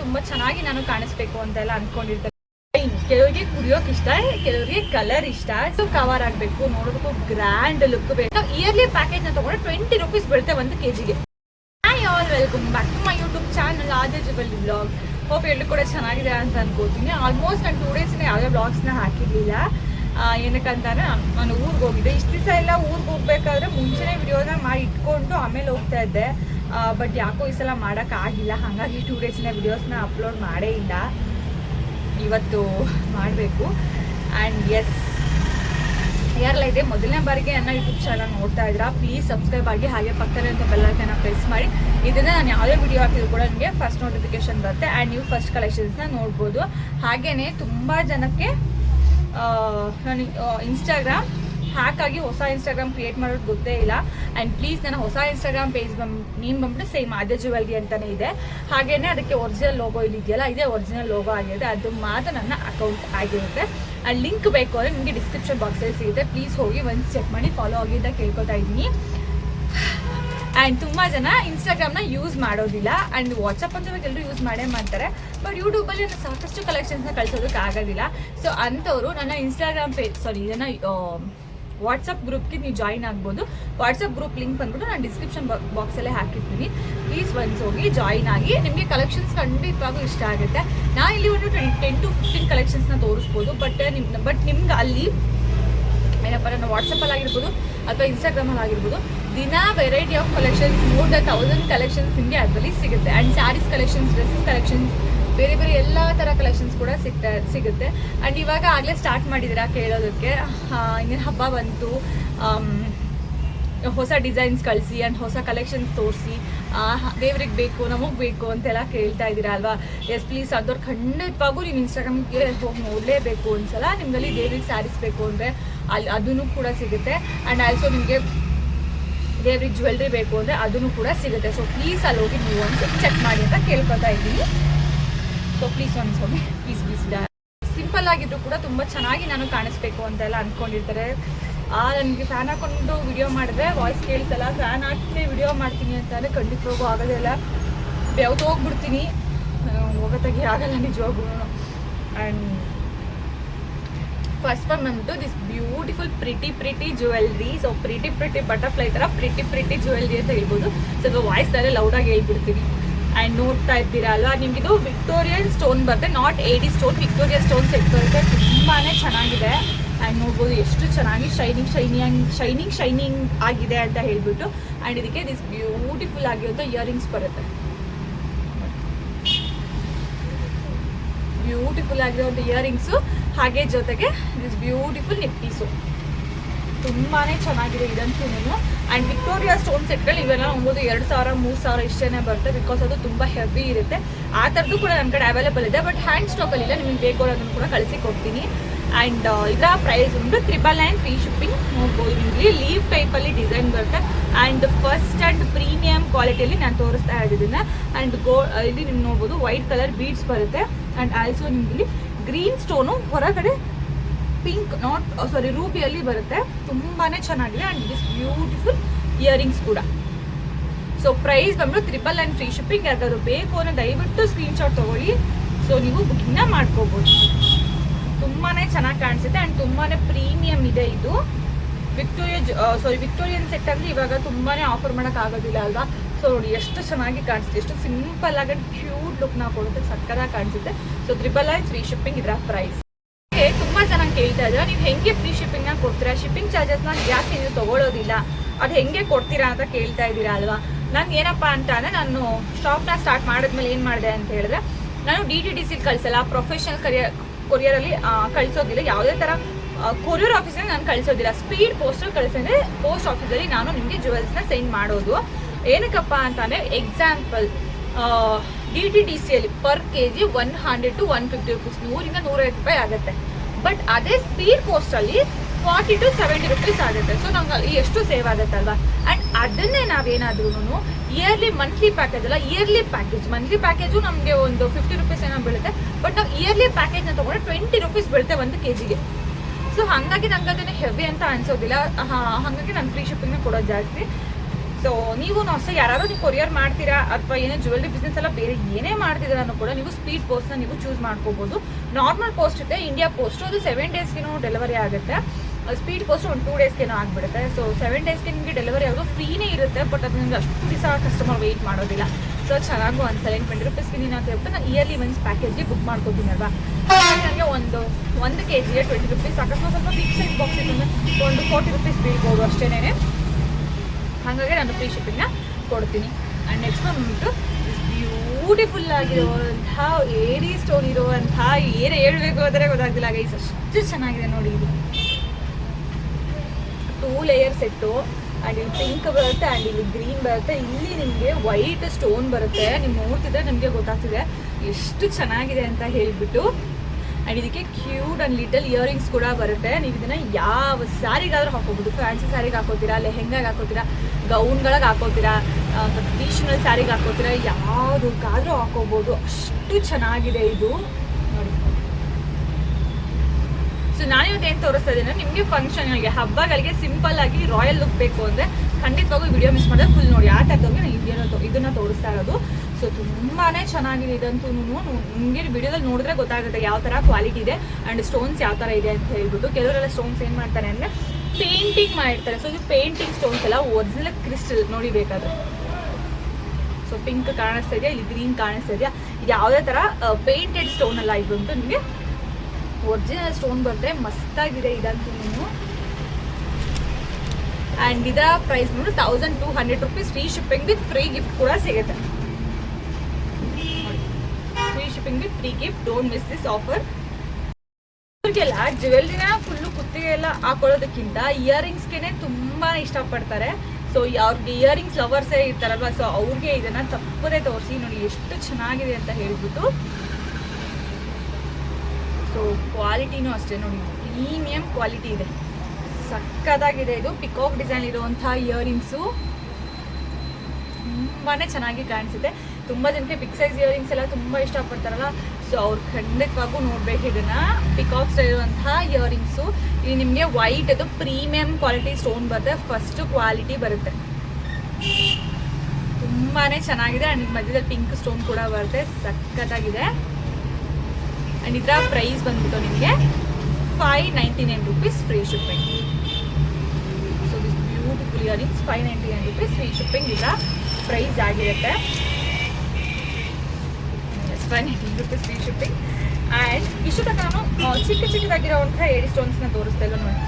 ತುಂಬಾ ಚೆನ್ನಾಗಿ ನಾನು ಕಾಣಿಸ್ಬೇಕು ಅಂತೆಲ್ಲ ಅನ್ಕೊಂಡಿರ್ತಾರೆ. ಕೆಲವರಿಗೆ ಕುಡಿಯೋಕ್ ಇಷ್ಟ, ಕೆಲವರಿಗೆ ಕಲರ್ ಇಷ್ಟ ಸೊ ಕವರ್ ಆಗ್ಬೇಕು, ನೋಡೋದಕ್ಕೂ ಗ್ರ್ಯಾಂಡ್ ಲುಕ್ ಬೇಕು. ಇಯರ್ಲಿ ಪ್ಯಾಕೇಜ್ನ ತಗೊಂಡ್ರೆ ಟ್ವೆಂಟಿ ರುಪೀಸ್ ಬೀಳುತ್ತೆ ಒಂದು ಕೆಜಿಗೆ hi all welcome back to my YouTube channel ಆದ್ರೆ ಜುಬಲ್ ಬ್ಲಾಗ್ ಹೋಪ್ ಎಲ್ಲರೂ ಕೂಡ ಚೆನ್ನಾಗಿದೆ ಅಂತ ಅನ್ಕೋತೀನಿ. ಆಲ್ಮೋಸ್ಟ್ ನಾನು ಟೂ ಡೇಸ್ನ ಯಾವುದೇ ಬ್ಲಾಗ್ಸ್ನ ಹಾಕಿರ್ಲಿಲ್ಲ. ಏನಕ್ಕಂತಾರೆ ನಾನು ಊರಿಗೆ ಹೋಗಿದ್ದೆ. ಇಷ್ಟು ದಿವಸ ಎಲ್ಲ ಊರಿಗೆ ಹೋಗ್ಬೇಕಾದ್ರೆ ಮುಂಚೆನೇ ವಿಡಿಯೋನ ಮಾಡಿ ಇಟ್ಕೊಂಡು ಆಮೇಲೆ ಹೋಗ್ತಾ ಇದ್ದೆ. ಬಟ್ ಯಾಕೋ ಈ ಸಲ ಮಾಡೋಕ್ಕಾಗಿಲ್ಲ ಹಾಗಾಗಿ ಟೂ ಡೇಸಿನ ವಿಡಿಯೋಸ್ನ ಅಪ್ಲೋಡ್ ಮಾಡೇ ಇಲ್ಲ ಇವತ್ತು ಮಾಡಬೇಕು. ಆ್ಯಂಡ್ ಎಸ್ ಯಾರೆಲ್ಲ ಇದೆ. ಮೊದಲನೇ ಬಾರಿಗೆ ನನ್ನ ಯೂಟ್ಯೂಬ್ ಚಾನಲ್ ನೋಡ್ತಾ ಇದ್ದೀರಾ ಪ್ಲೀಸ್ ಸಬ್ಸ್ಕ್ರೈಬ್ ಆಗಿ ಹಾಗೆ ಪಕ್ಕದಲ್ಲಿರುವಂಥ ಬೆಲ್ಲೈಕನ್ನ ಪ್ರೆಸ್ ಮಾಡಿ. ಇದನ್ನ ನಾನು ಯಾವುದೇ ವಿಡಿಯೋ ಹಾಕಿದ್ರು ಕೂಡ ನಿಮಗೆ ಫಸ್ಟ್ ನೋಟಿಫಿಕೇಶನ್ ಬರುತ್ತೆ ಆ್ಯಂಡ್ ನೀವು ಫಸ್ಟ್ ಕಲೆಕ್ಷನ್ಸ್ನ ನೋಡ್ಬೋದು. ಹಾಗೆಯೇ ತುಂಬ ಜನಕ್ಕೆ ನಾನು ಇನ್ಸ್ಟಾಗ್ರಾಮ್ ಹ್ಯಾಕ್ ಆಗಿ ಹೊಸ ಇನ್ಸ್ಟಾಗ್ರಾಮ್ ಕ್ರಿಯೇಟ್ ಮಾಡೋದು ಗೊತ್ತೇ ಇಲ್ಲ. ಆ್ಯಂಡ್ ಪ್ಲೀಸ್ ನನ್ನ ಹೊಸ ಇನ್ಸ್ಟಾಗ್ರಾಮ್ ಪೇಜ್ ಬಂದು ನೇಮ್ ಬಂದ್ಬಿಟ್ಟು ಸೇಮ್ ಆದ್ಯ ಜುವೆಲ್ರಿ ಅಂತಲೇ ಇದೆ. ಹಾಗೇನೆ ಅದಕ್ಕೆ ಒರಿಜಿನಲ್ ಲೋಗೋ ಇಲ್ಲಿ ಇದೆಯಲ್ಲ, ಇದೇ ಒರಿಜಿನಲ್ ಲೋಗೋ ಆಗಿರುತ್ತೆ. ಅದು ಮಾತ್ರ ನನ್ನ ಅಕೌಂಟ್ ಆಗಿರುತ್ತೆ. ಆ್ಯಂಡ್ ಲಿಂಕ್ ಬೇಕು ಅಂದರೆ ನಿಮಗೆ ಡಿಸ್ಕ್ರಿಪ್ಷನ್ ಬಾಕ್ಸಲ್ಲಿ ಸಿಗುತ್ತೆ. ಪ್ಲೀಸ್ ಹೋಗಿ ಒಂದು ಚೆಕ್ ಮಾಡಿ ಫಾಲೋ ಆಗಿದ್ದ ಅಂತ ಕೇಳ್ಕೊತಾ ಇದ್ದೀನಿ. ಆ್ಯಂಡ್ ತುಂಬ ಜನ ಇನ್ಸ್ಟಾಗ್ರಾಮ್ನ ಯೂಸ್ ಮಾಡೋದಿಲ್ಲ. ಆ್ಯಂಡ್ ವಾಟ್ಸಪ್ ಅಂತ ಎಲ್ಲರೂ ಯೂಸ್ ಮಾಡೇ ಮಾಡ್ತಾರೆ. ಬಟ್ ಯೂಟ್ಯೂಬಲ್ಲಿ ನಾನು ಸಾಕಷ್ಟು ಕಲೆಕ್ಷನ್ಸ್ನ ಕಳಿಸೋದಕ್ಕೆ ಆಗೋದಿಲ್ಲ. ಸೊ ಅಂಥವ್ರು ನನ್ನ ಇನ್ಸ್ಟಾಗ್ರಾಮ್ ಪೇಜ್ ಸಾರಿ ಇದನ್ನು ವಾಟ್ಸಪ್ ಗ್ರೂಪ್ಗೆ ನೀವು ಜಾಯಿನ್ ಆಗ್ಬೋದು. ವಾಟ್ಸಪ್ ಗ್ರೂಪ್ ಲಿಂಕ್ ಬಂದ್ಬಿಟ್ಟು ನಾನು ಡಿಸ್ಕ್ರಿಪ್ಷನ್ ಬಾಕ್ಸಲ್ಲೇ ಹಾಕಿರ್ತೀನಿ. ಪ್ಲೀಸ್ ಒನ್ಸ್ ಹೋಗಿ ಜಾಯಿನ್ ಆಗಿ. ನಿಮಗೆ ಕಲೆಕ್ಷನ್ಸ್ ಖಂಡಿತವಾಗೂ ಇಷ್ಟ ಆಗುತ್ತೆ. ನಾ ಇಲ್ಲಿ ಒಂದು ಟೆನ್ ಟು ಫಿಫ್ಟೀನ್ ಕಲೆಕ್ಷನ್ಸ್ನ ತೋರಿಸ್ಬೋದು. ಬಟ್ ನಿಮ್ಮ ಬಟ್ ನಿಮ್ಗೆ ಅಲ್ಲಿ ಏನಪ್ಪ ನನ್ನ ವಾಟ್ಸಪ್ಪಲ್ಲಿ ಆಗಿರ್ಬೋದು ಅಥವಾ ಇನ್ಸ್ಟಾಗ್ರಾಮಲ್ಲಿ ಆಗಿರ್ಬೋದು ದಿನ variety of collections more the thousand collections ನಿಮಗೆ ಅದರಲ್ಲಿ ಸಿಗುತ್ತೆ. And saris collections dresses collections ಬೇರೆ ಬೇರೆ ಎಲ್ಲ ಥರ ಕಲೆಕ್ಷನ್ಸ್ ಕೂಡ ಸಿಗ್ತಾ ಸಿಗುತ್ತೆ. ಆ್ಯಂಡ್ ಇವಾಗ ಆಗಲೇ ಸ್ಟಾರ್ಟ್ ಮಾಡಿದ್ದೀರಾ ಕೇಳೋದಕ್ಕೆ. ಇನ್ನೇನು ಹಬ್ಬ ಬಂತು. ಹೊಸ ಡಿಸೈನ್ಸ್ ಕಳಿಸಿ ಆ್ಯಂಡ್ ಹೊಸ ಕಲೆಕ್ಷನ್ಸ್ ತೋರಿಸಿ. ದೇವ್ರಿಗೆ ಬೇಕು, ನಮಗೆ ಬೇಕು ಅಂತೆಲ್ಲ ಕೇಳ್ತಾ ಇದ್ದೀರಾ ಅಲ್ವಾ? ಎಸ್ ಪ್ಲೀಸ್ ಅದವ್ರು ಖಂಡಿತವಾಗೂ ನೀವು ಇನ್ಸ್ಟಾಗ್ರಾಮ್ಗೆ ಹೋಗಿ ನೋಡಲೇಬೇಕು ಒಂದ್ಸಲ. ನಿಮ್ಮಲ್ಲಿ ದೇವ್ರಿಗೆ ಸ್ಯಾರೀಸ್ ಬೇಕು ಅಂದರೆ ಅಲ್ಲಿ ಅದೂ ಕೂಡ ಸಿಗುತ್ತೆ. ಆ್ಯಂಡ್ ಆಲ್ಸೋ ನಿಮಗೆ ದೇವ್ರಿಗೆ ಜ್ಯುವೆಲ್ರಿ ಬೇಕು ಅಂದರೆ ಅದೂ ಕೂಡ ಸಿಗುತ್ತೆ. ಸೊ ಪ್ಲೀಸ್ ಅಲ್ಲಿ ಹೋಗಿ ನೀವು ಒಂದು ಚೆಕ್ ಮಾಡಿ ಅಂತ ಕೇಳ್ಕೊತಾ ಇದ್ದೀನಿ. So please one so please please simple ಆಗಿದ್ರು ಕೂಡ ತುಂಬ ಚೆನ್ನಾಗಿ ನಾನು ಕಾಣಿಸ್ಬೇಕು ಅಂತೆಲ್ಲ ಅಂದ್ಕೊಂಡಿರ್ತಾರೆ ಆ, ನನಗೆ ಫ್ಯಾನ್ ಹಾಕೊಂಡು ವಿಡಿಯೋ ಮಾಡಿದ್ರೆ ವಾಯ್ಸ್ ಕೇಳಿಸಲ್ಲ ಫ್ಯಾನ್ ಹಾಕಿ ವಿಡಿಯೋ ಮಾಡ್ತೀನಿ ಅಂತಂದರೆ ಖಂಡಿತವಾಗೂ ಆಗೋದಿಲ್ಲ ಬೆವ್ತು ಹೋಗ್ಬಿಡ್ತೀನಿ. ಹೋಗೋತ್ತಾಗಿ ಆಗಲ್ಲ ನಿಜವಾಗೂ ಆ್ಯಂಡ್ ಫಸ್ಟ್ ಒನ್ ಬಂದ್ಬಿಟ್ಟು this beautiful pretty pretty jewellery so pretty pretty butterfly ಥರ ಪ್ರಿಟಿ ಪ್ರಿಟಿ ಜ್ಯುವೆಲ್ರಿ ಅಂತ ಹೇಳ್ಬೋದು. ಸ್ವಲ್ಪ ವಾಯ್ಸಲ್ಲೇ ಲೌಡಾಗಿ ಹೇಳ್ಬಿಡ್ತೀನಿ. ಆ್ಯಂಡ್ ನೋಡ್ತಾ ಇದ್ದೀರಾ ಅಲ್ವಾ? ಇದು ವಿಕ್ಟೋರಿಯನ್ ಸ್ಟೋನ್ ಬರುತ್ತೆ. Not AD stone Victoria stone set ಬರುತ್ತೆ ತುಂಬಾ ಚೆನ್ನಾಗಿದೆ. ಆ್ಯಂಡ್ ನೋಡ್ಬೋದು ಎಷ್ಟು ಚೆನ್ನಾಗಿ ಶೈನಿಂಗ್ ಶೈನಿಂಗ್ ಶೈನಿಂಗ್ ಶೈನಿಂಗ್ ಆಗಿದೆ ಅಂತ ಹೇಳ್ಬಿಟ್ಟು. ಆ್ಯಂಡ್ ಇದಕ್ಕೆ ದಿಸ್ ಬ್ಯೂಟಿಫುಲ್ ಆಗಿರುವಂಥ ಇಯರಿಂಗ್ಸ್ ಬರುತ್ತೆ. ಬ್ಯೂಟಿಫುಲ್ ಆಗಿರೋ ಇಯರಿಂಗ್ಸು ಹಾಗೆ ಜೊತೆಗೆ ದಿಸ್ ಬ್ಯೂಟಿಫುಲ್ ನೆಕ್ಪೀಸು ತುಂಬಾನೇ ಚೆನ್ನಾಗಿದೆ ಇದಂತೂ ಆ್ಯಂಡ್ ವಿಕ್ಟೋರಿಯಾ ಸ್ಟೋನ್ ಸೆಟ್ಗಳು ಇವೆಲ್ಲ ಒಂದು ಎರಡು ಸಾವಿರ, ಮೂರು ಸಾವಿರ ಇಷ್ಟೇ ಬರುತ್ತೆ ಬಿಕಾಸ್ ಅದು ತುಂಬ ಹೆವಿ ಇರುತ್ತೆ. ಆ ಥರದ್ದು ಕೂಡ ನಮ್ಮ ಕಡೆ ಅವೈಲೇಬಲ್ ಇದೆ. ಬಟ್ ಹ್ಯಾಂಡ್ ಸ್ಟಾಕಲ್ಲಿ ಇಲ್ಲ ನಿಮಗೆ ಬೇಕು ಅನ್ನೋದನ್ನು ಕೂಡ ಕಳಿಸಿ ಕೊಡ್ತೀನಿ. ಆ್ಯಂಡ್ ಇದರ ಪ್ರೈಸ್ ಉಂಟು ತ್ರಿಬಲ್ ನೈನ್ ಫ್ರೀ ಶಿಪ್ಪಿಂಗ್ ನೋಡ್ಬೋದು ನಿಮಗೆ. ಲೀವ್ ಟೈಪಲ್ಲಿ ಡಿಸೈನ್ ಬರುತ್ತೆ. ಆ್ಯಂಡ್ ಫಸ್ಟ್ ಆ್ಯಂಡ್ ಪ್ರೀಮಿಯಂ ಕ್ವಾಲಿಟಿಯಲ್ಲಿ ನಾನು ತೋರಿಸ್ತಾ ಇದ್ದೀನಿ ಆ್ಯಂಡ್ ಗೋ ಇಲ್ಲಿ ನಿಮ್ಗೆ ನೋಡ್ಬೋದು ವೈಟ್ ಕಲರ್ ಬೀಡ್ಸ್ ಬರುತ್ತೆ. ಆ್ಯಂಡ್ ಆಲ್ಸೋ ನಿಮ್ಗೆ ಇಲ್ಲಿ ಗ್ರೀನ್ ಸ್ಟೋನು ಹೊರಗಡೆ ಪಿಂಕ್ ನಾಟ್ ಸಾರಿ ರೂಬಿಯಲ್ಲಿ ಬರುತ್ತೆ. ತುಂಬಾ ಚೆನ್ನಾಗಿದೆ ಆ್ಯಂಡ್ ಇಸ್ ಬ್ಯೂಟಿಫುಲ್ ಇಯರಿಂಗ್ಸ್ ಕೂಡ. ಸೊ ಪ್ರೈಸ್ ಬಂದ್ಬಿಟ್ಟು ತ್ರಿಬಲ್ ಆ್ಯಂಡ್ ಫ್ರೀ ಶಿಪ್ಪಿಂಗ್ ಯಾವ್ದಾದ್ರು ಬೇಕು ಅನ್ನೋ ದಯವಿಟ್ಟು ಸ್ಕ್ರೀನ್ಶಾಟ್ ತೊಗೊಳ್ಳಿ. ಸೊ ನೀವು ಬುಕ್ಕಿಂಗ್ನ ಮಾಡ್ಕೋಬೋದು. ತುಂಬಾ ಚೆನ್ನಾಗಿ ಕಾಣಿಸುತ್ತೆ ಆ್ಯಂಡ್ ತುಂಬಾ ಪ್ರೀಮಿಯಮ್ ಇದೆ ಇದು. ವಿಕ್ಟೋರಿಯಾ ಸಾರಿ ವಿಕ್ಟೋರಿಯನ್ ಸೆಟ್ ಅಂದರೆ ಇವಾಗ ತುಂಬಾ ಆಫರ್ ಮಾಡೋಕ್ಕಾಗೋದಿಲ್ಲ ಅಲ್ವಾ? ಸೊ ನೋಡಿ, ಎಷ್ಟು ಚೆನ್ನಾಗಿ ಕಾಣಿಸುತ್ತೆ. ಎಷ್ಟು ಸಿಂಪಲ್ ಆಗಿ ಕ್ಯೂಟ್ ಲುಕ್ ನಾವು ಕೊಡುತ್ತೆ ಸಕ್ಕರಾಗಿ ಕಾಣಿಸುತ್ತೆ. So triple and free shipping ಇದರ ಪ್ರೈಸ್ ಜನ ಕೇಳ್ತಾ ಇದ್ದಾರೆ ನೀವು ಹೆಂಗೆ ಫ್ರೀ ಶಿಪ್ಪಿಂಗ್ನ ಕೊಡ್ತೀರಾ? ಶಿಪ್ಪಿಂಗ್ ಚಾರ್ಜಸ್ನ ಜಾಸ್ತಿ ನೀವು ತಗೊಳ್ಳೋದಿಲ್ಲ ಅದು ಹೆಂಗೆ ಕೊಡ್ತೀರಾ ಅಂತ ಕೇಳ್ತಾ ಇದ್ದೀರಾ ಅಲ್ವಾ? ನಾನು ಏನಪ್ಪಾ ಅಂತ ಅಂದ್ರೆ ನಾನು ಶಾಪ್ನ ಸ್ಟಾರ್ಟ್ ಮಾಡಿದ್ಮೇಲೆ ಏನ್ ಮಾಡಿದೆ ಅಂತ ಹೇಳಿದ್ರೆ ನಾನು ಡಿ ಟಿ ಡಿ ಸಿ ಕಳ್ಸಲ್ಲ. ಪ್ರೊಫೆಷನಲ್ ಕರಿಯರ್ ಕೊರಿಯರ್ ಅಲ್ಲಿ ಆ, ಕಳ್ಸೋದಿಲ್ಲ. ಯಾವುದೇ ತರ ಕೊರಿಯರ್ ಆಫೀಸಲ್ಲಿ ನಾನು ಕಳಿಸೋದಿಲ್ಲ. ಸ್ಪೀಡ್ ಪೋಸ್ಟ್ ಕಳಿಸಿದ್ರೆ ಪೋಸ್ಟ್ ಆಫೀಸಲ್ಲಿ ನಾನು ನಿಮಗೆ ಜ್ಯುವೆಲ್ಸ್ನ ಸೆಂಡ್ ಮಾಡೋದು. ಏನಕ್ಕಪ್ಪ ಅಂತಂದರೆ ಎಕ್ಸಾಂಪಲ್ ಡಿ ಟಿ ಡಿ ಸಿಯಲ್ಲಿ per K G one hundred to one fifty rupees ನೂರಿಂದ ನೂರೈವತ್ತು ರೂಪಾಯಿ ಆಗುತ್ತೆ. ಬಟ್ ಅದೇ ಸ್ಪೀಡ್ ಪೋಸ್ಟಲ್ಲಿ ಫಾರ್ಟಿ ಟು ಸೆವೆಂಟಿ ರುಪೀಸ್ ಆಗುತ್ತೆ. ಸೊ ನಮ್ಗೆ ಎಷ್ಟು ಸೇವ್ ಆಗುತ್ತೆ ಅಲ್ವಾ? ಆ್ಯಂಡ್ ಅದನ್ನೇ ನಾವೇನಾದ್ರೂ ಇಯರ್ಲಿ ಮಂತ್ಲಿ ಪ್ಯಾಕೇಜ್ ಅಲ್ಲ ಇಯರ್ಲಿ ಪ್ಯಾಕೇಜ್ ಮಂತ್ಲಿ ಪ್ಯಾಕೇಜು ನಮಗೆ ಒಂದು ಫಿಫ್ಟಿ ರುಪೀಸ್ ಏನೋ ಬೀಳುತ್ತೆ. ಬಟ್ ನಾವು ಇಯರ್ಲಿ ಪ್ಯಾಕೇಜ್ನ ತೊಗೊಂಡ್ರೆ ಟ್ವೆಂಟಿ ರುಪೀಸ್ ಬೀಳುತ್ತೆ ಒಂದು ಕೆ ಜಿಗೆ ಸೊ ಹಾಗಾಗಿ ನಂಗೆ ಅದನ್ನ ಹೆವಿ ಅಂತ ಅನ್ಸೋದಿಲ್ಲ. ಹಾಗಾಗಿ ನಾನು ಫ್ರೀ ಶಿಪ್ಪಿಂಗ್ನ ಕೊಡೋದು ಜಾಸ್ತಿ. ಸೊ ನೀವು ಅಷ್ಟೇ ಯಾರಾದರೂ ನೀವು ಕೊರಿಯರ್ ಮಾಡ್ತೀರಾ ಅಥವಾ ಏನೇ ಜ್ಯುವೆಲ್ರಿ ಬಿಸ್ನೆಸ್ ಎಲ್ಲ ಬೇರೆ ಏನೇ ಮಾಡ್ತಿದ್ದೀರಾ ಕೂಡ ನೀವು ಸ್ಪೀಡ್ ಪೋಸ್ಟ್ನ ನೀವು ಚೂಸ್ ಮಾಡ್ಕೋಬಹುದು ನಾರ್ಮಲ್ ಪೋಸ್ಟ್ ಇದೆ ಇಂಡಿಯಾ ಪೋಸ್ಟ್ ಅದು ಸೆವೆನ್ ಡೇಸ್ಗೇನೋ ಡೆಲಿವರಿ ಆಗುತ್ತೆ. ಸ್ಪೀಡ್ ಪೋಸ್ಟ್ ಒಂದು ಟೂ ಡೇಸ್ಗೇನೋ ಆಗಿಬಿಡುತ್ತೆ. ಸೊ ಸೆವೆನ್ ಡೇಸ್ಗೆ ನಿಮಗೆ ಡೆಲಿವರಿ ಆಗೋದು ಫ್ರೀನೇ ಇರುತ್ತೆ ಬಟ್ ಅದು ನಿಮ್ಗೆ ಅಷ್ಟು ದಿವಸ ಕಸ್ಟಮರ್ ವೆಯ್ಟ್ ಮಾಡೋದಿಲ್ಲ. ಸೊ ಚೆನ್ನಾಗೂ ಒಂದು ಸೆವೆನ್ ಟ್ವೆಂಟಿ ರುಪೀಸ್ಗೆ ನೀನು ಅಂತ ಹೇಳ್ಬಿಟ್ಟು ನಾನು ಇಯರ್ಲಿ ಒನ್ಸ್ ಪ್ಯಾಕೇಜ್ಗೆ ಬುಕ್ ಮಾಡ್ಕೋತೀನಿ ಅಲ್ವಾ ನನಗೆ ಒಂದು ಒಂದು ಕೆ ಜಿಗೆ ಟ್ವೆಂಟಿ ರುಪೀಸ್ ಅಕಸ್ಮಾತ್ ಸ್ವಲ್ಪ ಬಿಗ್ ಸೈಜ್ ಬಾಕ್ಸ್ ಒಂದು ಫೋರ್ಟಿ ರುಪೀಸ್ ಬೀಳ್ಬೋದು ಅಷ್ಟೇನೆ. ಹಾಗಾಗಿ ನಾನು ಫ್ರೀ ಶಿಪ್ಪಿಂಗ್ನ ಕೊಡ್ತೀನಿ. ಆ್ಯಂಡ್ ನೆಕ್ಸ್ಟ್ ಬಂದ್ಬಿಟ್ಟು ಬ್ಯೂಟಿಫುಲ್ ಆಗಿರುವಂತಹ ಏರಿ ಸ್ಟೋನ್ ಇರುವಂತಹ ಏನೇ ಹೇಳ್ಬೇಕು ಅಂದರೆ ಗೊತ್ತಾಗ್ತಿಲ್ಲ. ಗೈಸ್ ಅಷ್ಟು ಚೆನ್ನಾಗಿದೆ ನೋಡಿ ಇದು. ಟೂ ಲೇಯರ್ ಸೆಟ್ಟು ಆ್ಯಂಡ್ ಇಲ್ಲಿ ಪಿಂಕ್ ಬರುತ್ತೆ ಆ್ಯಂಡ್ ಇಲ್ಲಿ ಗ್ರೀನ್ ಬರುತ್ತೆ. ಇಲ್ಲಿ ನಿಮಗೆ ವೈಟ್ ಸ್ಟೋನ್ ಬರುತ್ತೆ. ನೀವು ನೋಡ್ತಿದ್ರೆ ನಿಮಗೆ ಗೊತ್ತಾಗ್ತಿದೆ ಎಷ್ಟು ಚೆನ್ನಾಗಿದೆ ಅಂತ ಹೇಳಿಬಿಟ್ಟು. ಆ್ಯಂಡ್ ಇದಕ್ಕೆ ಕ್ಯೂಟ್ ಆ್ಯಂಡ್ ಲಿಟಲ್ ಇಯರಿಂಗ್ಸ್ ಕೂಡ ಬರುತ್ತೆ. ನೀವು ಇದನ್ನು ಯಾವ ಸ್ಯಾರಿಗಾದ್ರೂ ಹಾಕೋಬೋದು ಫ್ಯಾನ್ಸಿ ಸ್ಯಾರಿಗೆ ಹಾಕೋತೀರಾ, ಲೆಹೆಂಗಾಗೆ ಹಾಕೋತೀರಾ ಗೌನ್ಗಳಿಗೆ ಹಾಕೋತೀರಾ ಟ್ರೆಡಿಷನಲ್ ಸ್ಯಾರಿಗೆ ಹಾಕೋತೀರಾ? ಯಾವುದಕ್ಕಾದ್ರೂ ಹಾಕೋಬೋದು. ಅಷ್ಟು ಚೆನ್ನಾಗಿದೆ ಇದು. ನೋಡಿ. ಸೊ ನಾನು ಇವತ್ತು ಏನು ತೋರಿಸ್ತಾ ಇದ್ದೀನಿ? ನಿಮಗೆ ಆಗಿ ಹಬ್ಬಗಳಿಗೆ ಸಿಂಪಲ್ ಆಗಿ ರಾಯಲ್ ಲುಕ್ ಬೇಕು ಅಂದರೆ ಖಂಡಿತವಾಗೂ ವಿಡಿಯೋ ಮಿಸ್ ಮಾಡಿದ್ರೆ ಫುಲ್ ನೋಡಿ. ಆ ಥರದವ್ರಿಗೆ ನಾನು ಇದನ್ನ ಇದನ್ನ ತೋರಿಸ್ತಾ ಇರೋದು. ಸೊ ತುಂಬಾ ಚೆನ್ನಾಗಿದೆ ಇದಂತೂ. ನಿಮಗೆ ವಿಡಿಯೋದಲ್ಲಿ ನೋಡಿದ್ರೆ ಗೊತ್ತಾಗುತ್ತೆ ಯಾವ ಥರ ಕ್ವಾಲಿಟಿ ಇದೆ ಆ್ಯಂಡ್ ಸ್ಟೋನ್ಸ್ ಯಾವ ಥರ ಇದೆ ಅಂತ ಹೇಳ್ಬಿಟ್ಟು. ಕೆಲವರೆಲ್ಲ ಸ್ಟೋನ್ಸ್ ಏನು ಮಾಡ್ತಾರೆ ಅಂದರೆ ಪೇಂಟಿಂಗ್ ಮಾಡಿರ್ತಾರೆ. ಸೊ ಇದು ಪೇಂಟಿಂಗ್ ಸ್ಟೋನ್ಸ್ ಎಲ್ಲ ಒರಿಜಿನಲ್ ಕ್ರಿಸ್ಟಲ್ ನೋಡಿ ಬೇಕಾದ್ರೆ. ಸೊ ಪಿಂಕ್ ಕಾಣಿಸ್ತಾ ಇದೆಯಾ? ಇಲ್ಲಿ ಗ್ರೀನ್ ಕಾಣಿಸ್ತಾ ಇದೆಯಾ? ಇದು ಯಾವುದೇ ಥರ ಪೇಂಟೆಡ್ ಸ್ಟೋನ್ ಅಲ್ಲ ಇದು ಅಂತ ನಿಮಗೆ ಒರಿಜಿನಲ್ ಸ್ಟೋನ್ ಬರುತ್ತೆ ಮಸ್ತಾಗಿದೆ ಇದಂತೂ ನೀವು ಆ್ಯಂಡ್ ಇದರ ಪ್ರೈಸ್ ನೋಡಿ thousand two hundred rupees free shipping with free gift ಕೂಡ ಸಿಗುತ್ತೆ. Free shipping with free gift don't miss this offer ಎಲ್ಲ ಜ್ಯುವೆಲ್ರಿನ ಫುಲ್ಲು ಕುತ್ತಿಗೆ ಎಲ್ಲ ಹಾಕೊಳ್ಳೋದಕ್ಕಿಂತ ಇಯರಿಂಗ್ಸ್ಗೆ ತುಂಬಾ ಇಷ್ಟಪಡ್ತಾರೆ. ಸೊ ಅವ್ರಿಗೆ ಇಯರಿಂಗ್ಸ್ ಲವರ್ಸೇ ಇರ್ತಾರಲ್ವ ಸೊ ಅವ್ರಿಗೆ ಇದನ್ನ ತಪ್ಪದೇ ತೋರಿಸಿ, ನೋಡಿ ಎಷ್ಟು ಚೆನ್ನಾಗಿದೆ ಅಂತ ಹೇಳ್ಬಿಟ್ಟು. ಸೊ ಕ್ವಾಲಿಟಿನೂ ಅಷ್ಟೇ ನೋಡಿ ಪ್ರೀಮಿಯಂ ಕ್ವಾಲಿಟಿ ಇದೆ. ಸಕ್ಕತ್ತಾಗಿದೆ ಇದು. ಪಿಕಾಕ್ ಡಿಸೈನ್ ಇರುವಂಥ ಇಯರಿಂಗ್ಸು ತುಂಬಾ ಚೆನ್ನಾಗಿ ಕಾಣಿಸುತ್ತೆ. ತುಂಬ ಜನಕ್ಕೆ ಬಿಗ್ ಸೈಜ್ ಇಯರಿಂಗ್ಸ್ ಎಲ್ಲ ತುಂಬ ಇಷ್ಟಪಡ್ತಾರಲ್ಲ. ಸೊ ಅವ್ರು ಖಂಡಿತವಾಗೂ ನೋಡ್ಬೇಕು ಇದನ್ನ. ಪಿಕಾಕ್ ಸ್ಟೈಲ್ ಇರುವಂತಹ ಇಯರಿಂಗ್ಸು ಇದು ನಿಮಗೆ ವೈಟ್ ಅದು ಪ್ರೀಮಿಯಂ ಕ್ವಾಲಿಟಿ ಸ್ಟೋನ್ ಬರುತ್ತೆ. ಫಸ್ಟ್ ಕ್ವಾಲಿಟಿ ಬರುತ್ತೆ. ತುಂಬಾ ಚೆನ್ನಾಗಿದೆ. ಆ್ಯಂಡ್ ಮಧ್ಯದಲ್ಲಿ ಪಿಂಕ್ ಸ್ಟೋನ್ ಕೂಡ ಬರುತ್ತೆ. ಸಖತ್ತಾಗಿದೆ. ಆ್ಯಂಡ್ ಇದರ ಪ್ರೈಸ್ ಬಂದ್ಬಿಟ್ಟು ನಿಮಗೆ five ninety nine rupees free shipping so this beautiful earrings five ninety nine rupees free shipping ಇದರ ಪ್ರೈಸ್ ಆಗಿರುತ್ತೆ. Five ninety rupees free shipping and ಇಷ್ಟು ತನಕ ನಾನು ಚಿಕ್ಕ ಚಿಕ್ಕದಾಗಿರೋವಂಥ ಏಡಿ ಸ್ಟೋನ್ಸ್ನ ತೋರಿಸ್ತಾ ಇಲ್ಲ ನೋಡಿ.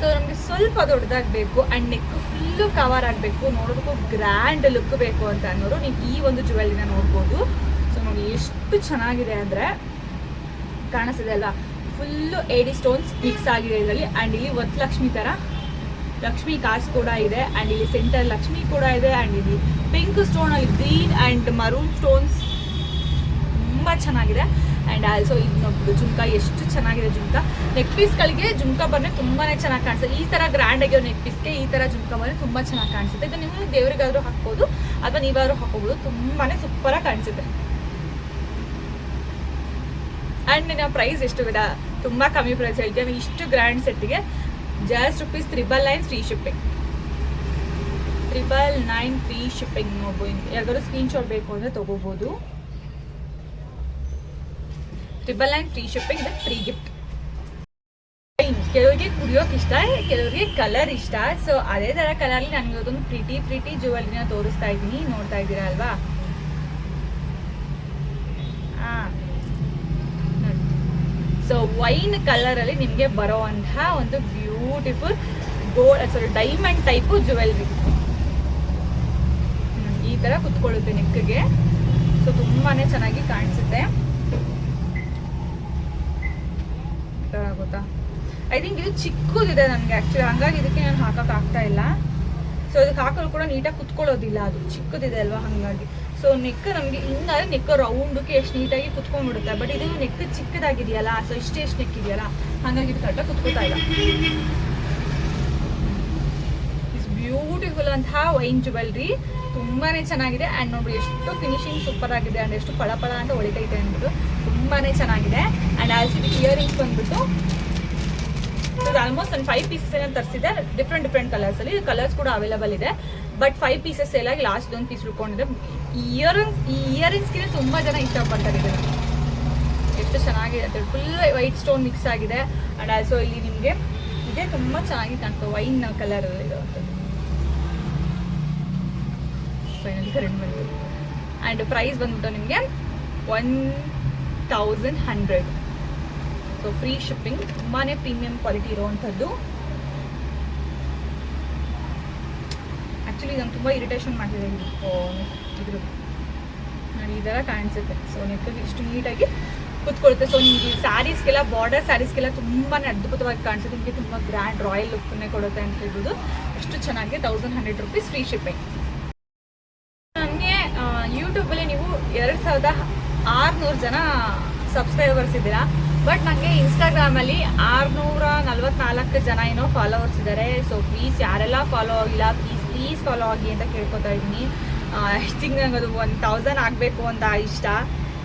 ಸೊ ನಮಗೆ ಸ್ವಲ್ಪ ದೊಡ್ಡದಾಗಬೇಕು ಆ್ಯಂಡ್ ನೆಕ್ ಫುಲ್ಲು ಕವರ್ ಆಗಬೇಕು. ನೋಡೋದಕ್ಕೂ ಗ್ರ್ಯಾಂಡ್ ಲುಕ್ ಬೇಕು ಅಂತ ಅನ್ನೋರು ನೀವು ಈ ಒಂದು ಜುವೆಲ್ಲಿನ ನೋಡ್ಬೋದು. ಸೊ ನೋಡಿ ಎಷ್ಟು ಚೆನ್ನಾಗಿದೆ ಅಂದರೆ ಕಾಣಿಸ್ತಿದೆ ಅಲ್ವಾ? ಫುಲ್ಲು ಏಡಿ ಸ್ಟೋನ್ಸ್ ಮಿಕ್ಸ್ ಆಗಿದೆ ಇದರಲ್ಲಿ. ಆ್ಯಂಡ್ ಇಲ್ಲಿ ಒತ್ತು ಲಕ್ಷ್ಮಿ ಥರ ಲಕ್ಷ್ಮಿ ಕಾಸು ಕೂಡ ಇದೆ. ಆ್ಯಂಡ್ ಇಲ್ಲಿ ಸೆಂಟರ್ ಲಕ್ಷ್ಮಿ ಕೂಡ ಇದೆ. ಆ್ಯಂಡ್ ಇಲ್ಲಿ ಪಿಂಕ್ ಸ್ಟೋನ್ ಅಲ್ಲಿ ಗ್ರೀನ್ ಆ್ಯಂಡ್ ಮರೂನ್ ಸ್ಟೋನ್ಸ್ ತುಂಬ ಚೆನ್ನಾಗಿದೆ. ಆ್ಯಂಡ್ ಆಲ್ಸೋ ಇದು ನೋಡ್ಬೋದು ಜುಮ್ಕ, ಎಷ್ಟು ಚೆನ್ನಾಗಿದೆ ಜುಮ್ಕ. ನೆಕ್ ಪೀಸ್ಗಳಿಗೆ ಜುಮ್ಕ ಬಂದರೆ ತುಂಬಾ ಚೆನ್ನಾಗಿ ಕಾಣಿಸುತ್ತೆ. ಈ ಥರ ಆಗಿರೋ ನೆಕ್ ಪೀಸ್ಗೆ ಈ ಥರ ಜುಮ್ಕ ಬಂದರೆ ತುಂಬ ಚೆನ್ನಾಗಿ ಕಾಣಿಸುತ್ತೆ. ಇದು ನೀವು ದೇವರಿಗಾದರೂ ಹಾಕ್ಬೋದು, ಅಥವಾ ನೀವಾದರೂ ಹಾಕೋಬೋದು ತುಂಬಾ ಸೂಪರಾಗಿ ಕಾಣಿಸುತ್ತೆ. ಆ್ಯಂಡ್ ನಿನ್ನ ಪ್ರೈಸ್ ಎಷ್ಟು ಬಿಡ? ತುಂಬ ಕಮ್ಮಿ ಪ್ರೈಸ್ ಹೇಳ್ತೀವಿ ಇಷ್ಟು grand ಸೆಟ್ಟಿಗೆ just rupees triple nine free shipping triple nine free shipping ನೋಡ್ಬೋದು. ಸ್ಕ್ರೀನ್ ಸ್ಕ್ರೀನ್ಶಾಟ್ ಬೇಕು ಅಂದರೆ ತೊಗೋಬೋದು. Triple nine free shipping with free gift ಕೆಲವರಿಗೆ ಕುಡಿಯೋಕೆ ಇಷ್ಟ, ಕೆಲವರಿಗೆ ಕಲರ್ ಇಷ್ಟ. ಸೊ ಅದೇ ಥರ ಕಲರ್ಲಿ ನನಗೆ ಇವತ್ತೊಂದು ಪ್ರಿಟಿ ಪ್ರಿಟಿ ಜುವೆಲ್ರಿನ ತೋರಿಸ್ತಾ ಇದ್ದೀನಿ. ನೋಡ್ತಾ ಇದ್ದೀರಾ ಅಲ್ವಾ? ಸೊ ವೈನ್ ಕಲರಲ್ಲಿ ನಿಮಗೆ ಬರೋವಂತಹ ಒಂದು beautiful gold sorry diamond type jewellery ಈ ಥರ ಕುತ್ಕೊಳ್ಳುತ್ತೆ ನೆಕ್ಗೆ ಸೊ ತುಂಬಾ ಚೆನ್ನಾಗಿ ಕಾಣಿಸುತ್ತೆ ಈ ಥರ ಗೊತ್ತಾ? ಐ ಥಿಂಕ್ ಇದು ಚಿಕ್ಕದಿದೆ ನನಗೆ ಆ್ಯಕ್ಚುಲಿ ಹಂಗಾಗಿ ಇದಕ್ಕೆ ನಾನು ಹಾಕಕ್ಕೆ ಆಗ್ತಾ ಇಲ್ಲ. ಸೊ ಇದಕ್ಕೆ ಹಾಕಲು ಕೂಡ ನೀಟಾಗಿ ಕುತ್ಕೊಳ್ಳೋದಿಲ್ಲ ಅದು. ಚಿಕ್ಕದಿದೆ ಅಲ್ವಾ ಹಾಗಾಗಿ. ಸೊ ನೆಕ್ ನಮಗೆ ಹಿಂಗಾದ್ರೆ ನೆಕ್ ರೌಂಡಕ್ಕೆ ಎಷ್ಟು ನೀಟಾಗಿ ಕುತ್ಕೊಂಡ್ಬಿಡುತ್ತೆ. ಬಟ್ ಇದು ನೆಕ್ ಚಿಕ್ಕದಾಗಿದೆಯಲ್ಲ ಸೊ ಇಷ್ಟೇ ಎಷ್ಟು ನೆಕ್ ಇದೆಯಲ್ಲ, ಹಾಗಾಗಿ ಇದು ಕರೆಕ್ಟಾಗಿ ಕುತ್ಕೋತಾ ಇಲ್ಲ. ಬ್ಯೂಟಿಫುಲ್ ಅಂತ ವೈನ್ ಜುವೆಲ್ರಿ. ತುಂಬಾನೇ ಚೆನ್ನಾಗಿದೆ. ಆ್ಯಂಡ್ ನೋಡಿ ಎಷ್ಟು ಫಿನಿಶಿಂಗ್ ಸೂಪರ್ ಆಗಿದೆ. ಆ್ಯಂಡ್ ಎಷ್ಟು ಪಳ ಪಳ ಅಂತ ಹೊಳಿತೈತೆ ಅಂದ್ಬಿಟ್ಟು ತುಂಬಾನೇ ಚೆನ್ನಾಗಿದೆ. ಆ್ಯಂಡ್ ಆಲ್ಸೋ ಇದಕ್ಕೆ ಇಯರಿಂಗ್ಸ್ ಬಂದ್ಬಿಟ್ಟು ಸೊ ಆಲ್ಮೋಸ್ಟ್ ಒಂದು ಫೈವ್ ಪೀಸಸ್ ಏನೋ ತರಿಸಿದೆ. ಡಿಫ್ರೆಂಟ್ ಡಿಫ್ರೆಂಟ್ ಕಲರ್ಸ್ ಅಲ್ಲಿ. ಕಲರ್ಸ್ ಕೂಡ ಅವೈಲಬಲ್ ಇದೆ. ಬಟ್ ಫೈವ್ ಪೀಸಸ್ ಎಲ್ಲ ಲಾಸ್ಟ್ ಒಂದು ಪೀಸ್ ಉಳ್ಕೊಂಡಿದೆ ಇಯರಿಂಗ್ಸ್ ಈ ಇಯರಿಂಗ್ಸ್ಗಿಂತ ತುಂಬಾ ಜನ ಇಷ್ಟಪಡ್ತಾರೆ ಎಷ್ಟು ಚೆನ್ನಾಗಿದೆ. ಫುಲ್ ವೈಟ್ ಸ್ಟೋನ್ ಮಿಕ್ಸ್ ಆಗಿದೆ. ಅಂಡ್ ಆಲ್ಸೋ ಇಲ್ಲಿ ನಿಮಗೆ, ಇದೆ ತುಂಬಾ ಚೆನ್ನಾಗಿ ಕಾಣ್ತದೆ. ವೈನ್ ಕಲರ್ ಇದು. ಫೈನಲ್ ಕರೆಂಟ್ ಬಂತು ಆ್ಯಂಡ್ ಪ್ರೈಸ್ ಬಂದ್ಬಿಟ್ಟು ನಿಮಗೆ one thousand hundred so free shipping ತುಂಬಾ ಪ್ರೀಮಿಯಂ ಕ್ವಾಲಿಟಿ ಇರುವಂಥದ್ದು ಆ್ಯಕ್ಚುಲಿ ನಂಗೆ ತುಂಬ ಇರಿಟೇಷನ್ ಮಾಡ್ತಿದೆ ಇದು ಇದ್ರ ನೋಡಿ, ಈ ಥರ ಕಾಣಿಸುತ್ತೆ. ಸೊ ನೆಕ್ಗೆ ಇಷ್ಟು ನೀಟಾಗಿ ಕೂತ್ಕೊಳುತ್ತೆ. ಸೊ ನಿಮಗೆ ಸ್ಯಾರೀಸ್ಗೆಲ್ಲ ಬಾರ್ಡರ್ ಸ್ಯಾರೀಸ್ಗೆಲ್ಲ ತುಂಬಾ ಅದ್ಭುತವಾಗಿ ಕಾಣಿಸುತ್ತೆ. ನಿಮಗೆ ತುಂಬ ಗ್ರ್ಯಾಂಡ್ ರಾಯಲ್ ಲುಕ್ಕನ್ನೇ ಕೊಡುತ್ತೆ ಅಂತ ಹೇಳ್ಬೋದು. ಅಷ್ಟು ಚೆನ್ನಾಗಿ thousand hundred rupees free shipping ನನಗೆ ಯೂಟ್ಯೂಬಲ್ಲಿ ನೀವು ಎರಡು ಸಾವಿರದ ಆರುನೂರು ಜನ ಸಬ್ಸ್ಕ್ರೈಬರ್ಸ್ ಇದ್ದೀರಾ? ಬಟ್ ನನಗೆ ಇನ್ಸ್ಟಾಗ್ರಾಮಲ್ಲಿ ಆರುನೂರ ನಲ್ವತ್ನಾಲ್ಕು ಜನ ಏನೋ ಫಾಲೋವರ್ಸ್ ಇದ್ದಾರೆ ಸೊ ಪ್ಲೀಸ್ ಯಾರೆಲ್ಲ ಫಾಲೋ ಆಗಿಲ್ಲ ಪ್ಲೀಸ್ ಪ್ಲೀಸ್ ಫಾಲೋ ಆಗಿ ಅಂತ ಕೇಳ್ಕೊತಾ ಇದ್ದೀನಿ. ಥಿಂಕ್ ನಂಗೆ ಅದು ಒನ್ ತೌಸಂಡ್ ಆಗಬೇಕು ಅಂತ ಇಷ್ಟ.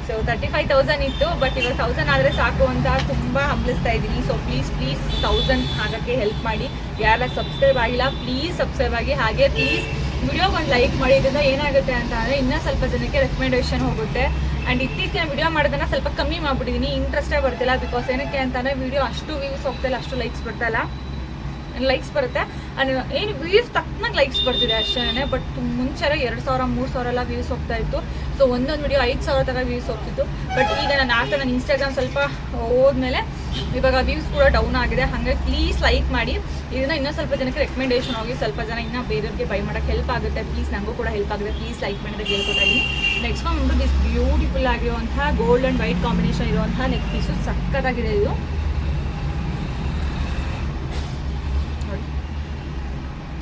ಸೊ ತರ್ಟಿ ಫೈವ್ ತೌಸಂಡ್ ಇತ್ತು ಬಟ್ ಇವಾಗ ತೌಸಂಡ್ ಆದರೆ ಸಾಕು ಅಂತ ತುಂಬ ಹಂಬಲಿಸ್ತಾ ಇದ್ದೀನಿ. ಸೊ ಪ್ಲೀಸ್ ಪ್ಲೀಸ್ ತೌಸಂಡ್ ಆಗೋಕ್ಕೆ ಹೆಲ್ಪ್ ಮಾಡಿ. ಯಾರೆಲ್ಲ ಸಬ್ಸ್ಕ್ರೈಬ್ ಆಗಿಲ್ಲ ಪ್ಲೀಸ್ ಸಬ್ಸ್ಕ್ರೈಬ್ ಆಗಿ. ಹಾಗೆ ಪ್ಲೀಸ್ ವಿಡಿಯೋಗೆ ಒಂದು ಲೈಕ್ ಮಾಡಿ, ಇದರಿಂದ ಏನಾಗುತ್ತೆ ಅಂತ ಅಂದರೆ ಇನ್ನೂ ಸ್ವಲ್ಪ ಜನಕ್ಕೆ ರೆಕಮೆಂಡೇಷನ್ ಹೋಗುತ್ತೆ. ಆ್ಯಂಡ್ ಇತ್ತೀಚಿನ ವಿಡಿಯೋ ಮಾಡೋದನ್ನ ಸ್ವಲ್ಪ ಕಮ್ಮಿ ಮಾಡಿಬಿಟ್ಟಿದ್ದೀನಿ ಇಂಟ್ರೆಸ್ಟೇ ಬರ್ತಿಲ್ಲ ಬಿಕಾಸ್ ಏನಕ್ಕೆ ಅಂತಂದರೆ ವಿಡಿಯೋ ಅಷ್ಟು ವ್ಯೂಸ್ ಹೋಗ್ತಾಯಿಲ್ಲ ಅಷ್ಟು ಲೈಕ್ಸ್ ಬರ್ತಾಯಿಲ್ಲ ಲೈಕ್ಸ್ ಬರುತ್ತೆ. ಆ್ಯಂಡ್ ಏನು ವ್ಯೂಸ್ ತಕ್ಕನಾಗ ಲೈಕ್ಸ್ ಬರ್ತಿದೆ ಅಷ್ಟೇ ಬಟ್ ಮುಂಚೆ ಎರಡು ಸಾವಿರ, ಮೂರು ಸಾವಿರ ಎಲ್ಲ ವ್ಯೂಸ್ ಹೋಗ್ತಾ ಇತ್ತು. ಸೊ ಒಂದೊಂದು ವಿಡಿಯೋ ಐದು ಸಾವಿರ ಥರ ವ್ಯೂಸ್ ಹೋಗ್ತಿತ್ತು. ಬಟ್ ಈಗ ನಾನು ಆಗ್ತಾ ನನ್ನ ಇನ್ಸ್ಟಾಗ್ರಾಮ್ ಸ್ವಲ್ಪ ಹೋದ್ಮೇಲೆ ಇವಾಗ ವ್ಯೂಸ್ ಕೂಡ ಡೌನ್ ಆಗಿದೆ. ಹಾಗೆ ಪ್ಲೀಸ್ ಲೈಕ್ ಮಾಡಿ. ಇದನ್ನ ಇನ್ನೂ ಸ್ವಲ್ಪ ಜನಕ್ಕೆ ರೆಕಮೆಂಡೇಶನ್ ಹೋಗಿ, ಸ್ವಲ್ಪ ಜನ ಇನ್ನೂ ಬೇರೆಯವ್ರಿಗೆ ಬೈ ಮಾಡೋಕ್ಕೆ ಹೆಲ್ಪ್ ಆಗುತ್ತೆ. ಪ್ಲೀಸ್ ನನಗೂ ಕೂಡ ಹೆಲ್ಪ್ ಆಗುತ್ತೆ. ಪ್ಲೀಸ್ ಲೈಕ್ ಮಾಡಿದ್ರೆ ಹೇಳ್ಕೊತಾ ನೆಕ್ಸ್ಟ್ ಬಂದು ದಿಸ್ ಬ್ಯೂಟಿಫುಲ್ ಆಗಿರುವಂತಹ ಗೋಲ್ಡ್ ಆ್ಯಂಡ್ ವೈಟ್ ಕಾಂಬಿನೇಷನ್ ಇರುವಂತಹ ನೆಕ್ ಪೀಸು ಸಕ್ಕತ್ತಾಗಿದೆ ಇದು ನೋಡಿ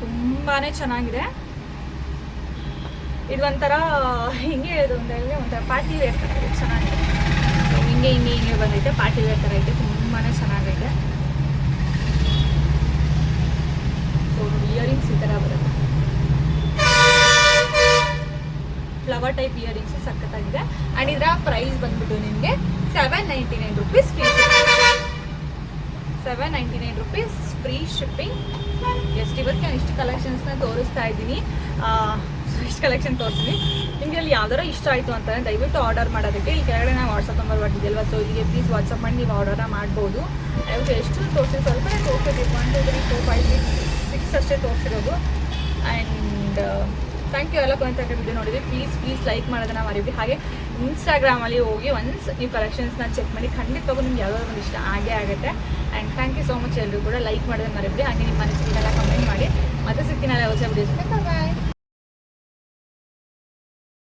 ತುಂಬಾ ಚೆನ್ನಾಗಿದೆ. ಇದು ಒಂಥರ ಹಿಂಗೆ ಇದು ಅಂತ ಹೇಳಿದ್ರೆ ಒಂಥರ ಪಾರ್ಟಿ ವೇರ್ ಥರ ಇದೆ, ಚೆನ್ನಾಗಿದೆ. ಹಿಂಗೆ ಹಿಂಗೆ ಹಿಂಗೆ ಬಂದೈತೆ, ಪಾರ್ಟಿ ವೇರ್ ಥರ ಐತೆ ತುಂಬಾ ಚೆನ್ನಾಗೈತೆ. ಸೊ ಇಯರಿಂಗ್ಸ್ ಈ ಥರ ಬರುತ್ತೆ. ಫ್ಲವರ್ ಟೈಪ್ ಇಯರಿಂಗ್ಸ್ ಸಖತ್ತಾಗಿದೆ. ಆ್ಯಂಡ್ ಇದರ ಪ್ರೈಸ್ ಬಂದ್ಬಿಟ್ಟು ನಿಮಗೆ seven ninety nine rupees free seven ninety nine rupees free shipping ಎಷ್ಟು ಇವತ್ತು ನಾನು ಇಷ್ಟು ಕಲೆಕ್ಷನ್ಸ್ನ ತೋರಿಸ್ತಾ ಇದ್ದೀನಿ. ಇಷ್ಟು ಕಲೆಕ್ಷನ್ ತೋರಿಸ್ತೀನಿ. ನಿಮಗೆ ಅಲ್ಲಿ ಯಾವ್ದಾರ ಇಷ್ಟ ಆಯಿತು ಅಂತಂದರೆ ದಯವಿಟ್ಟು ಆರ್ಡರ್ ಮಾಡೋದಕ್ಕೆ. ಇಲ್ಲಿ ಕೆಳಗಡೆ ನಾವು ವಾಟ್ಸಪ್ ನಂಬರ್ ಬರ್ತಿದ್ದಲ್ವ ಸೊ ಇಲ್ಲಿಗೆ ಪ್ಲೀಸ್ ವಾಟ್ಸಪ್ ಮಾಡಿ ನೀವು ಆರ್ಡರ್ನ ಮಾಡ್ಬೋದು. ದಯವಿಟ್ಟು ಎಷ್ಟು ತೋರಿಸಿ ಸ್ವಲ್ಪ ತೋರಿಸಿದ್ದೀವಿ. One two three four five six six ಅಷ್ಟೇ ತೋರಿಸಿರೋದು. ಆ್ಯಂಡ್ ಥ್ಯಾಂಕ್ ಯು ಎಲ್ಲ ಕೊನೆತ ವಿಡಿಯೋ ನೋಡಿದ್ವಿ ಪ್ಲೀಸ್ ಪ್ಲೀಸ್ ಲೈಕ್ ಮಾಡೋದನ್ನ ಮರಿಬೇಡಿ. ಹಾಗೆ ಇನ್ಸ್ಟಾಗ್ರಾಮಲ್ಲಿ ಹೋಗಿ ಒನ್ಸ್ ನೀವು ಕಲೆಕ್ಷನ್ಸ್ನ ಚೆಕ್ ಮಾಡಿ ಖಂಡಿತವಾಗೂ ನಿಮ್ಗೆ ಯಾವ್ದಾದ್ರು ಒಂದು ಇಷ್ಟ ಆಗೇ ಆಗುತ್ತೆ. And thank you so much ಎಲ್ಲರೂ ಕೂಡ ಲೈಕ್ ಮಾಡೋದನ್ನ ಮರಿಬೇಡಿ. ಹಾಗೆ ನಿಮ್ಮ ಮನಸ್ಸಿಗೆಲ್ಲ ಕಮೆಂಟ್ ಮಾಡಿ. ಮತ್ತೆ ಸಿಕ್ಕಿನಲ್ಲ ಹೊಸ ವಿಡಿಯೋ ಬಾಯ್